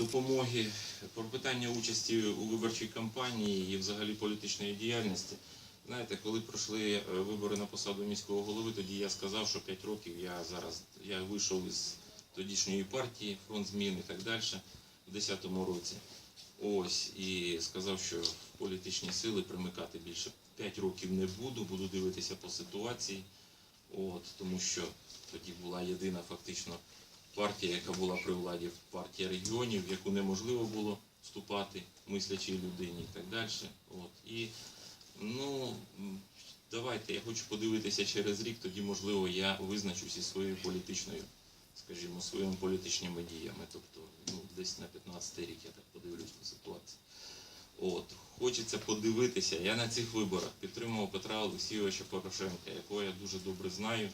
допомоги, про питання участі у виборчій кампанії і взагалі політичної діяльності. Знаєте, коли пройшли е, вибори на посаду міського голови, тоді я сказав, що 5 років я зараз я вийшов із тодішньої партії, фронт змін і так далі в 2010 році. Ось і сказав, що в політичні сили примикати більше 5 років не буду, буду дивитися по ситуації. От, тому що тоді була єдина фактично партія, яка була при владі, партія регіонів, в яку неможливо було вступати мислячій людині і так далі. От. І ну, давайте, я хочу подивитися через рік, тоді, можливо, я визначусь із своєю політичною, скажімо, своїми політичними діями. Тобто, ну, десь на 15 рік я так подивлюсь на ситуацію. От, хочеться подивитися. Я на цих виборах підтримував Петра Олексійовича Порошенка, якого я дуже добре знаю.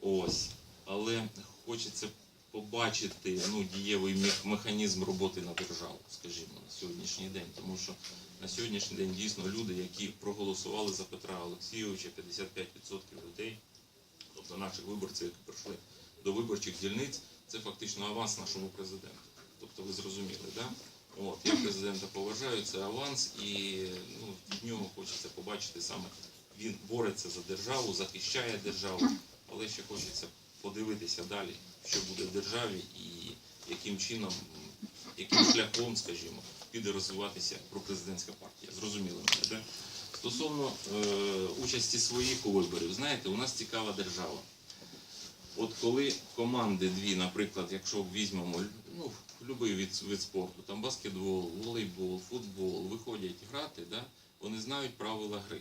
Ось. Але хочеться побачити ну, дієвий механізм роботи на державу, скажімо, на сьогоднішній день. Тому що на сьогоднішній день дійсно люди, які проголосували за Петра Олексійовича, 55% людей, тобто наших виборців, які прийшли до виборчих дільниць, це фактично аванс нашому президенту. Тобто ви зрозуміли, да? От, я президента поважаю, це аванс, і ну, від нього хочеться побачити саме, він бореться за державу, захищає державу, але ще хочеться подивитися далі, що буде в державі і яким чином, яким шляхом, скажімо, піде розвиватися пропрезидентська партія. Зрозуміло мене, да? Стосовно е, участі своїх у виборів, знаєте, у нас цікава держава. От коли команди дві, наприклад, якщо візьмемо ну, будь-який від, від спорту, там баскетбол, волейбол, футбол, виходять грати, да, вони знають правила гри.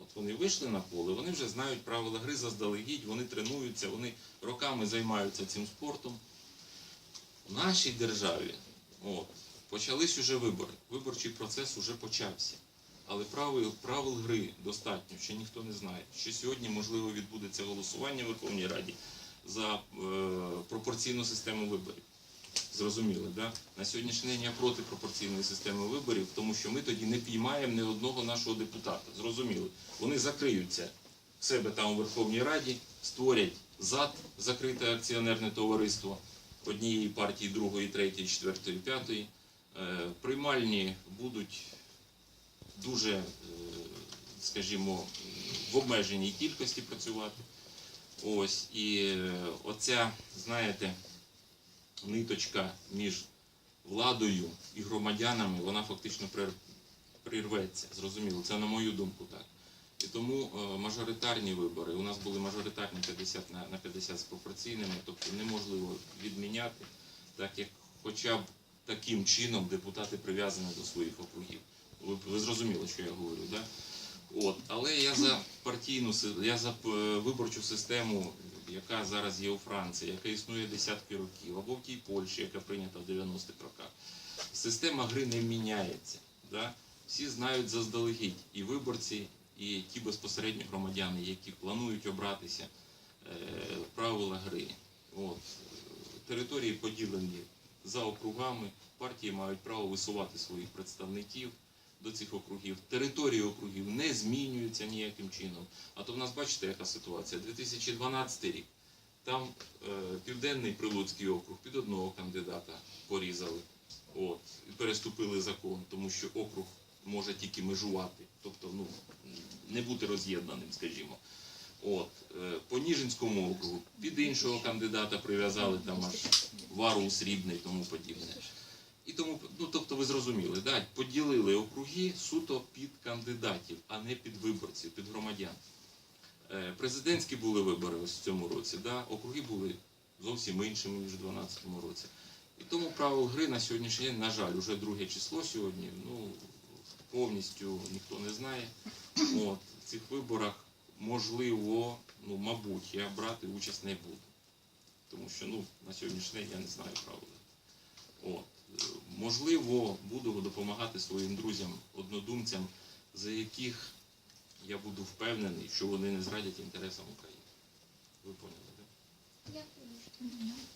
От вони вийшли на поле, вони вже знають правила гри заздалегідь, вони тренуються, вони роками займаються цим спортом. В нашій державі от, почались уже вибори. Виборчий процес уже почався. Але правил, правил гри достатньо, ще ніхто не знає. Що сьогодні, можливо, відбудеться голосування в Верховній Раді за е, пропорційну систему виборів. Зрозуміли, да? На сьогоднішній день я проти пропорційної системи виборів, тому що ми тоді не піймаємо ні одного нашого депутата. Зрозуміли. Вони закриються в себе там у Верховній Раді, створять ЗАД, закрите акціонерне товариство однієї партії, другої, третьої, четвертої, п'ятої. Е, Приймальні будуть дуже, е, скажімо, в обмеженій кількості працювати. Ось і е, оця, знаєте, ниточка між владою і громадянами, вона фактично прирветься. Зрозуміло, це на мою думку так. І тому е, мажоритарні вибори, у нас були мажоритарні 50 на, на 50 з пропорційними, тобто неможливо відміняти, так як хоча б таким чином депутати прив'язані до своїх округів. Ви, ви зрозуміли, що я говорю, да? От, але я за партійну я за е, виборчу систему, яка зараз є у Франції, яка існує десятки років, або в тій Польщі, яка прийнята в 90-х роках. Система гри не міняється. Да? Всі знають заздалегідь і виборці, і ті безпосередньо громадяни, які планують обратися е, правила гри. От. Території поділені за округами, партії мають право висувати своїх представників до цих округів. Території округів не змінюються ніяким чином. А то в нас бачите, яка ситуація. 2012 рік. Там е, південний Прилуцький округ під одного кандидата порізали. От, і переступили закон, тому що округ може тільки межувати, тобто ну, не бути роз'єднаним, скажімо. От, е, по Ніжинському округу під іншого кандидата прив'язали там аж вару срібний і тому подібне. І тому, ну тобто ви зрозуміли, да? поділили округи суто під кандидатів, а не під виборців, під громадян. Е, Президентські були вибори ось в цьому році, да? округи були зовсім іншими, ніж у 2012 році. І тому правил гри на сьогоднішній день, на жаль, уже друге число сьогодні, ну, повністю ніхто не знає. От, в цих виборах, можливо, ну, мабуть, я брати участь не буду. Тому що ну, на сьогоднішній день я не знаю правил. От. Можливо, буду допомагати своїм друзям, однодумцям, за яких я буду впевнений, що вони не зрадять інтересам України. Ви поняли, так? Дякую.